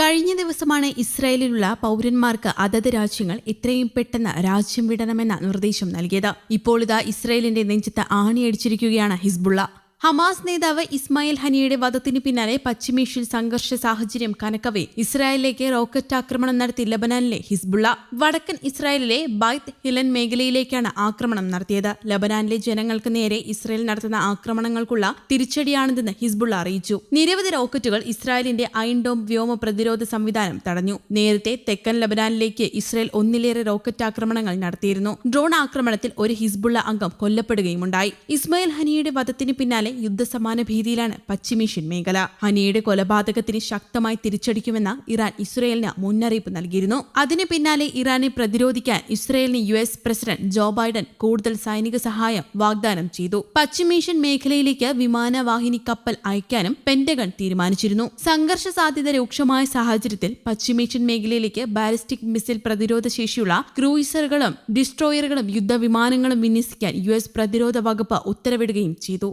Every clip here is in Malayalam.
കഴിഞ്ഞ ദിവസമാണ് ഇസ്രായേലിലുള്ള പൗരന്മാർക്ക് അതത് രാജ്യങ്ങൾ എത്രയും പെട്ടെന്ന് രാജ്യം വിടണമെന്ന നിർദ്ദേശം നൽകിയത്. ഇപ്പോൾ ഇതാ ഇസ്രായേലിന്റെ നെഞ്ചത്ത് ആണിയടിച്ചിരിക്കുകയാണ് ഹിസ്ബുള്ള. ഹമാസ് നേതാവ് ഇസ്മായിൽ ഹനിയുടെ വധത്തിന് പിന്നാലെ പശ്ചിമേഷ്യയിൽ സംഘർഷ സാഹചര്യം കനക്കവേ. ഇസ്രായേലിലേക്ക് റോക്കറ്റ് ആക്രമണം നടത്തി ലബനാനിലെ ഹിസ്ബുള്ള. വടക്കൻ ഇസ്രായേലിലെ ബൈത്ത് ഹിലൻ മേഖലയിലേക്കാണ് ആക്രമണം നടത്തിയത്. ലബനാനിലെ ജനങ്ങൾക്ക് നേരെ ഇസ്രായേൽ നടത്തുന്ന ആക്രമണങ്ങൾക്കുള്ള തിരിച്ചടിയാണിതെന്ന് ഹിസ്ബുള്ള അറിയിച്ചു. നിരവധി റോക്കറ്റുകൾ ഇസ്രായേലിന്റെ ഐൻഡോം വ്യോമ പ്രതിരോധ സംവിധാനം തടഞ്ഞു. നേരത്തെ തെക്കൻ ലബനാനിലേക്ക് ഇസ്രായേൽ ഒന്നിലേറെ റോക്കറ്റ് ആക്രമണങ്ങൾ നടത്തിയിരുന്നു. ഡ്രോൺ ആക്രമണത്തിൽ ഒരു ഹിസ്ബുള്ള അംഗം കൊല്ലപ്പെടുകയുമുണ്ടായി. ഇസ്മായിൽ ഹനിയുടെ വധത്തിന് പിന്നാലെ യുദ്ധസമാന ഭീതിയിലാണ് പശ്ചിമേഷ്യൻ മേഖല. ഹനിയുടെ കൊലപാതകത്തിന് ശക്തമായി തിരിച്ചടിക്കുമെന്ന ഇറാൻ ഇസ്രയേലിന് മുന്നറിയിപ്പ് നൽകിയിരുന്നു. അതിന് പിന്നാലെ ഇറാനെ പ്രതിരോധിക്കാൻ ഇസ്രയേലിന് U S president Joe Biden കൂടുതൽ സൈനിക സഹായം വാഗ്ദാനം ചെയ്തു. പശ്ചിമേഷ്യൻ മേഖലയിലേക്ക് വിമാനവാഹിനി കപ്പൽ അയക്കാനും പെന്റഗൺ തീരുമാനിച്ചിരുന്നു. സംഘർഷ സാധ്യത രൂക്ഷമായ സാഹചര്യത്തിൽ പശ്ചിമേഷ്യൻ മേഖലയിലേക്ക് ബാലിസ്റ്റിക് മിസൈൽ പ്രതിരോധ ശേഷിയുള്ള ക്രൂയിസറുകളും ഡിസ്ട്രോയറുകളും യുദ്ധവിമാനങ്ങളും വിന്യസിക്കാൻ യു എസ് പ്രതിരോധ വകുപ്പ് ഉത്തരവിടുകയും ചെയ്തു.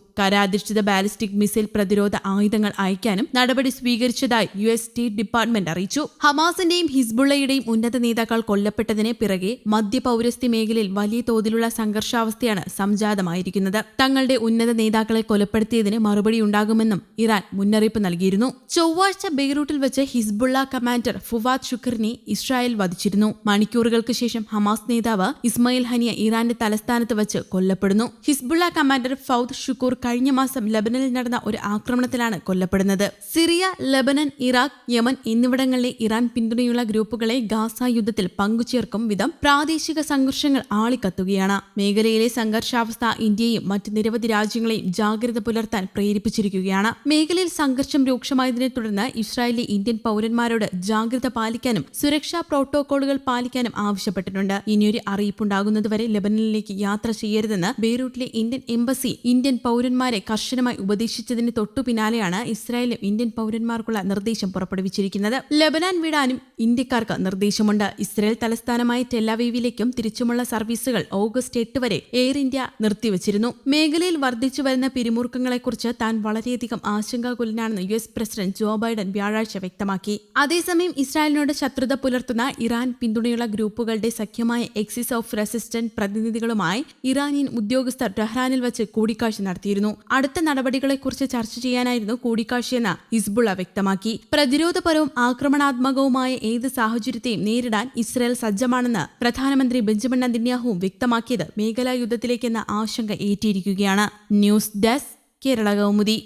കരാധിഷ്ഠിത ബാലിസ്റ്റിക് മിസൈൽ പ്രതിരോധ ആയുധങ്ങൾ അയക്കാനും നടപടി സ്വീകരിച്ചതായി യു എസ് സ്റ്റേറ്റ് ഡിപ്പാർട്ട്മെന്റ് അറിയിച്ചു. ഹമാസിന്റെയും ഹിസ്ബുള്ളയുടെയും ഉന്നത നേതാക്കൾ കൊല്ലപ്പെട്ടതിനെ പിറകെ മധ്യ പൗരസ്ത്യ മേഖലയിൽ വലിയ തോതിലുള്ള സംഘർഷാവസ്ഥയാണ് സംജാതമായിരിക്കുന്നത്. തങ്ങളുടെ ഉന്നത നേതാക്കളെ കൊലപ്പെടുത്തിയതിന് മറുപടി ഉണ്ടാകുമെന്നും ഇറാൻ മുന്നറിയിപ്പ് നൽകിയിരുന്നു. ചൊവ്വാഴ്ച ബെയ്റൂട്ടിൽ വെച്ച് ഹിസ്ബുള്ള കമാൻഡർ ഫുവാദ് ഷുഖറിനെ ഇസ്രായേൽ വധിച്ചിരുന്നു. മണിക്കൂറുകൾക്ക് ശേഷം ഹമാസ് നേതാവ് ഇസ്മയിൽ ഹനിയ ഇറാന്റെ തലസ്ഥാനത്ത് വെച്ച് കൊല്ലപ്പെടുന്നു. ഹിസ്ബുള്ള കമാൻഡർ ഫൌദ് ഷുക്കൂർ കഴിഞ്ഞ മാസം ലബനനിൽ നടന്ന ഒരു ആക്രമണത്തിലാണ് കൊല്ലപ്പെടുന്നത്. സിറിയ ലബനൻ ഇറാഖ് യമൻ എന്നിവിടങ്ങളിലെ ഇറാൻ പിന്തുണയുള്ള ഗ്രൂപ്പുകളെ ഗാസ യുദ്ധത്തിൽ പങ്കുചേർക്കും വിധം പ്രാദേശിക സംഘർഷങ്ങൾ ആളിക്കത്തുകയാണ്. മേഖലയിലെ സംഘർഷാവസ്ഥ ഇന്ത്യയും മറ്റ് നിരവധി രാജ്യങ്ങളെയും ജാഗ്രത പുലർത്താൻ പ്രേരിപ്പിച്ചിരിക്കുകയാണ്. മേഖലയിൽ സംഘർഷം രൂക്ഷമായതിനെ തുടർന്ന് ഇസ്രായേലിലെ ഇന്ത്യൻ പൗരന്മാരോട് ജാഗ്രത പാലിക്കാനും സുരക്ഷാ പ്രോട്ടോകോളുകൾ പാലിക്കാനും ആവശ്യപ്പെട്ടിട്ടുണ്ട്. ഇനിയൊരു അറിയിപ്പുണ്ടാകുന്നതുവരെ ലബനനിലേക്ക് യാത്ര ചെയ്യരുതെന്ന് ബെയ്റൂട്ടിലെ ഇന്ത്യൻ എംബസി ഇന്ത്യൻ പൗരന്മാരെ കർശനമായി ഉപദേശിച്ചതിന് തൊട്ടു പിന്നാലെയാണ് ഇസ്രായേലും ഇന്ത്യൻ പൗരന്മാർക്കുള്ള നിർദ്ദേശം പുറപ്പെടുവിച്ചിരിക്കുന്നത്. ലബനാൻ വിടാനും ഇന്ത്യക്കാർക്ക് നിർദ്ദേശമുണ്ട്. ഇസ്രായേൽ തലസ്ഥാനമായ ടെല്ലവീവിലേക്കും തിരിച്ചുമുള്ള സർവീസുകൾ ഓഗസ്റ്റ് എട്ട് വരെ എയർ ഇന്ത്യ നിർത്തിവച്ചിരുന്നു. മേഖലയിൽ വർദ്ധിച്ചു വരുന്ന പിരിമുറുക്കങ്ങളെക്കുറിച്ച് താൻ വളരെയധികം ആശങ്കാകുലനാണെന്ന് U S president Joe Biden വ്യാഴാഴ്ച വ്യക്തമാക്കി. അതേസമയം ഇസ്രായേലിനോട് ശത്രുത പുലർത്തുന്ന ഇറാൻ പിന്തുണയുള്ള ഗ്രൂപ്പുകളുടെ സഖ്യമായ എക്സിസ് ഓഫ് റെസിസ്റ്റന്റ് പ്രതിനിധികളുമായി ഇറാനിയൻ ഉദ്യോഗസ്ഥർ ടെഹ്റാനിൽ വച്ച് കൂടിക്കാഴ്ച നടത്തിയിരുന്നു. അടുത്ത നടപടികളെക്കുറിച്ച് ചർച്ച ചെയ്യാനായിരുന്നു കൂടിക്കാഴ്ചയെന്ന് ഹിസ്ബുള്ള വ്യക്തമാക്കി. പ്രതിരോധപരവും ആക്രമണാത്മകവുമായ ഏത് സാഹചര്യത്തെയും നേരിടാൻ ഇസ്രായേൽ സജ്ജമാണെന്ന് പ്രധാനമന്ത്രി ബെഞ്ചമിൻ നദിന്യാഹുവും വ്യക്തമാക്കിയത് മേഖലാ യുദ്ധത്തിലേക്കെന്ന ആശങ്ക ഏറ്റിയിരിക്കുകയാണ് ന്യൂസ് ഡെസ്ക് കേരള കൗമുദി.